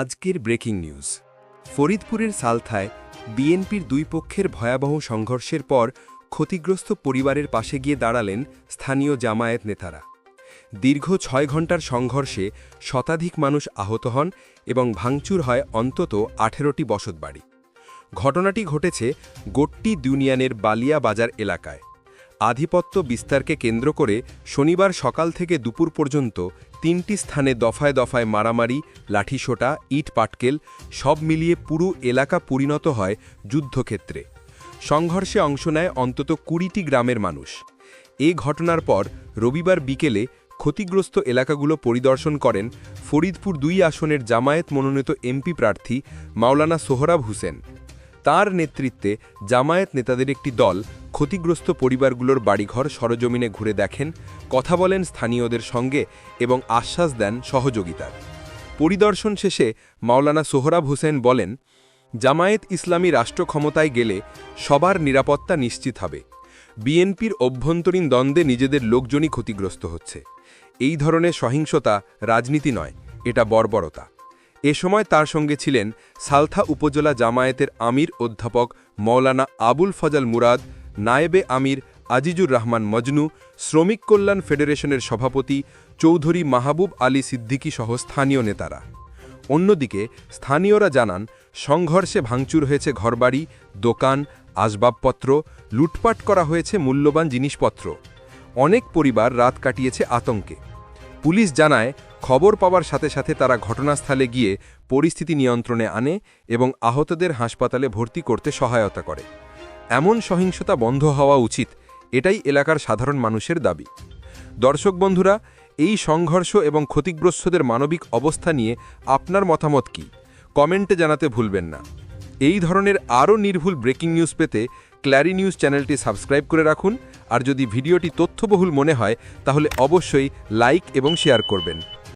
আজকের breaking news. ফরিদপুরের সালথায় বিএনপির দুই পক্ষের ভয়াবহ সংঘর্ষের পর ক্ষতিগ্রস্ত পরিবারের পাশে গিয়ে দাঁড়ালেন স্থানীয় জামায়াত নেতারা। দীর্ঘ ছয় ঘণ্টার সংঘর্ষে শতাধিক মানুষ আহত হন এবং ভাঙচুর হয় অন্তত আঠেরোটি বসতবাড়ি। ঘটনাটি ঘটেছে গোট্টি ইউনিয়নের বালিয়া বাজার এলাকায়। আধিপত্য বিস্তারকে কেন্দ্র করে শনিবার সকাল থেকে দুপুর পর্যন্ত তিনটি স্থানে দফায় দফায় মারামারি, লাঠিসোঁটা, ইট পাটকেল সব মিলিয়ে পুরো এলাকা পরিণত হয় যুদ্ধক্ষেত্রে। সংঘর্ষে অংশ নেয় অন্তত কুড়িটি গ্রামের মানুষ। এ ঘটনার পর রবিবার বিকেলে ক্ষতিগ্রস্ত এলাকাগুলো পরিদর্শন করেন ফরিদপুর দুই আসনের জামায়াত মনোনীত এমপি প্রার্থী মাওলানা সোহরাব হোসেন। তার নেতৃত্বে জামায়াত নেতাদের একটি দল ক্ষতিগ্রস্ত পরিবারগুলোর বাড়িঘর সরজমিনে ঘুরে দেখেন, কথা বলেন স্থানীয়দের সঙ্গে এবং আশ্বাস দেন সহযোগিতার। পরিদর্শন শেষে মাওলানা সোহরাব হোসেন বলেন, জামায়াত ইসলামী রাষ্ট্র ক্ষমতায় গেলে সবার নিরাপত্তা নিশ্চিত হবে। বিএনপির অভ্যন্তরীণ দ্বন্দ্বে নিজেদের লোকজনই ক্ষতিগ্রস্ত হচ্ছে। এই ধরনের সহিংসতা রাজনীতি নয়, এটা বর্বরতা। এ সময় তার সঙ্গে ছিলেন সালথা উপজেলা জামায়াতের আমির অধ্যাপক মৌলানা আবুল ফজল মুরাদ, নায়েবে আমির আজিজুর রহমান মজনু, শ্রমিক কল্যাণ ফেডারেশনের সভাপতি চৌধুরী মাহবুব আলী সিদ্দিকী সহ স্থানীয় নেতারা। অন্যদিকে স্থানীয়রা জানান, সংঘর্ষে ভাঙচুর হয়েছে ঘরবাড়ি, দোকান, আসবাবপত্র, লুটপাট করা হয়েছে মূল্যবান জিনিসপত্র। অনেক পরিবার রাত কাটিয়েছে আতঙ্কে। পুলিশ জানায় খবর পাওয়ার সাথে সাথে তারা ঘটনাস্থলে গিয়ে পরিস্থিতি নিয়ন্ত্রণে আনে এবং আহতদের হাসপাতালে ভর্তি করতে সহায়তা করে। এমন সহিংসতা বন্ধ হওয়া উচিত, এটাই এলাকার সাধারণ মানুষের দাবি। দর্শক বন্ধুরা, এই সংঘর্ষ এবং ক্ষতিগ্রস্তদের মানবিক অবস্থা নিয়ে আপনার মতামত কি? কমেন্টে জানাতে ভুলবেন না। এই ধরনের আরও নির্ভুল ব্রেকিং নিউজ পেতে ক্ল্যারি নিউজ চ্যানেলটি সাবস্ক্রাইব করে রাখুন, আর যদি ভিডিওটি তথ্যবহুল মনে হয়, তাহলে অবশ্যই লাইক এবং শেয়ার করবেন।